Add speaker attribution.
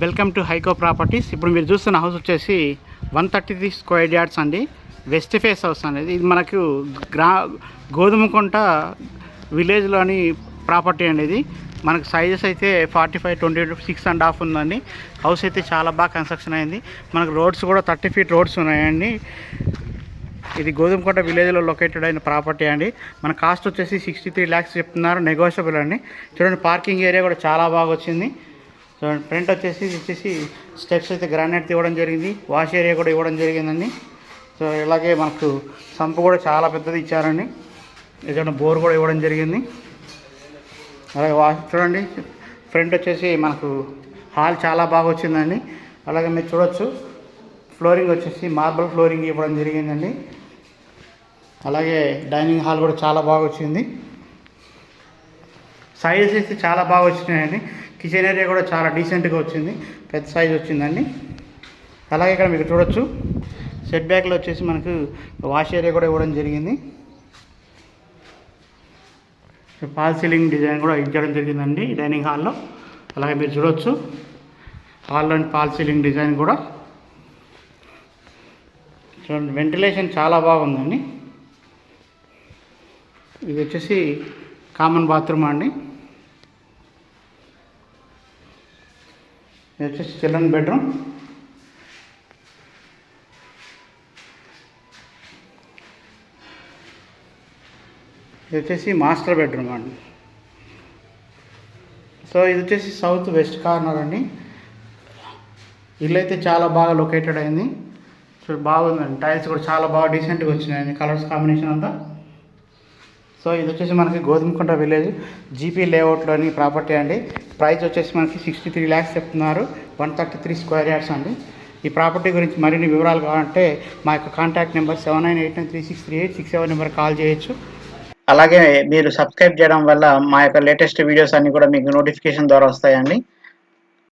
Speaker 1: Welcome to హైకో properties. ఇప్పుడు మీరు చూస్తున్న హౌస్ వచ్చేసి one thirty three square yards అండి. వెస్ట్ ఫేస్ హౌస్ అనేది. ఇది మనకు గ్రా గోధుమకుంట విలేజ్లోని ప్రాపర్టీ అండి ఇది మనకు సైజెస్ అయితే forty five twenty six and half ఉందండి. హౌస్ అయితే చాలా బాగా కన్స్ట్రక్షన్ అయింది. మనకు రోడ్స్ కూడా థర్టీ ఫీట్ రోడ్స్ ఉన్నాయండి. ఇది గోధుమకోట విలేజ్లో లొకేటెడ్ అయిన ప్రాపర్టీ అండి. మన కాస్ట్ వచ్చేసి సిక్స్టీ త్రీ ల్యాక్స్ చెప్తున్నారు నెగోషియబుల్ అండి. చూడండి పార్కింగ్ ఏరియా కూడా చాలా బాగా వచ్చింది. చూడండి ప్రింట్ వచ్చేసి వచ్చేసి స్టెప్స్ అయితే గ్రానైట్ ఇవ్వడం జరిగింది. వాష్ ఏరియా కూడా ఇవ్వడం జరిగిందండి. సో ఇలాగే మనకు సంపు కూడా చాలా పెద్దది ఇచ్చారండి. ఎందుకంటే బోర్ కూడా ఇవ్వడం జరిగింది. అలాగే వా చూడండి. ఫ్రంట్ వచ్చేసి మనకు హాల్ చాలా బాగా వచ్చిందండి. అలాగే మీరు చూడొచ్చు. ఫ్లోరింగ్ వచ్చేసి మార్బల్ ఫ్లోరింగ్ ఇవ్వడం జరిగిందండి. అలాగే డైనింగ్ హాల్ కూడా చాలా బాగా వచ్చింది. సైజెస్ అయితే చాలా బాగా వచ్చినాయండి. కిచెన్ ఏరియా కూడా చాలా డీసెంట్గా వచ్చింది. పెద్ద సైజ్ వచ్చిందండి. అలాగే ఇక్కడ మీకు చూడొచ్చు. సెట్ బ్యాక్లో వచ్చేసి మనకు వాష్ ఏరియా కూడా ఇవ్వడం జరిగింది. ఫాల్ సీలింగ్ డిజైన్ కూడా ఇచ్చడం జరిగిందండి డైనింగ్ హాల్లో. అలాగే మీరు చూడొచ్చు. హాల్లోని ఫాల్ సీలింగ్ డిజైన్ కూడా. చూడండి వెంటిలేషన్ చాలా బాగుందండి ఇది వచ్చేసి కామన్ బాత్రూమ్ అండి. ఇది వచ్చేసి చిల్డ్రన్ బెడ్రూమ్. ఇది వచ్చేసి మాస్టర్ బెడ్రూమ్ అండి. సో ఇది వచ్చేసి సౌత్ వెస్ట్ కార్నర్ అండి. ఇల్లు అయితే చాలా బాగా లొకేటెడ్ అయింది. సో బాగుందండి. టైల్స్ కూడా చాలా బాగా డీసెంట్గా వచ్చినాయండి. కలర్స్ కాంబినేషన్ అంతా. సో ఇది వచ్చేసి మనకి గోధుమకుంట విలేజ్ జీపీ లేఅవుట్లోని ప్రాపర్టీ అండి. ప్రైస్ వచ్చేసి మనకి సిక్స్టీ త్రీ ల్యాక్స్ చెప్తున్నారు. One thirty three square yards అండి. ఈ ప్రాపర్టీ గురించి మరిన్ని వివరాలు కావాలంటే మా యొక్క contact number seven nine eight nine three six three eight six seven number call చేయొచ్చు. అలాగే మీరు సబ్స్క్రైబ్ చేయడం వల్ల మా యొక్క లేటెస్ట్ వీడియోస్ అన్నీ కూడా మీకు నోటిఫికేషన్ ద్వారా వస్తాయండి.